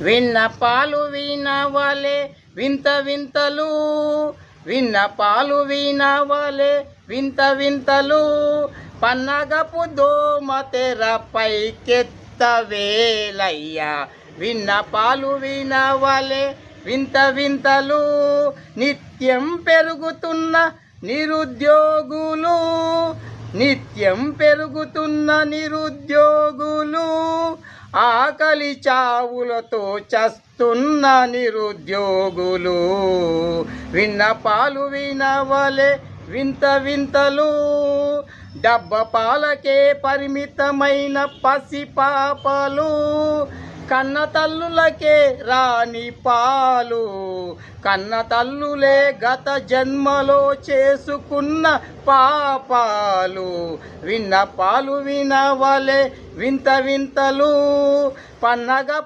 విన్నపాలు వినవలే వింత వింతలు. విన్నపాలు వినవలే వింత వింతలు. పన్నగపు దోమ తెర పైకెత్త వేలయ్యా. విన్నపాలు వినవలే వింత వింతలు. నిత్యం పెరుగుతున్న నిరుద్యోగులు. నిత్యం పెరుగుతున్న నిరుద్యోగులు. ఆకలి చావులతో చస్తున్న నిరుద్యోగులు. విన్నపాలు వినవలే వింత వింతలు. డబ్బ పాలకే పరిమితమైన పసిపాపలు కన్న తల్లులకే రాని పాలు కన్న తల్లులే గత జన్మలో చేసుకున్న పాపాలు. విన్న పాలు వినవలే వింత వింతలు పన్నగ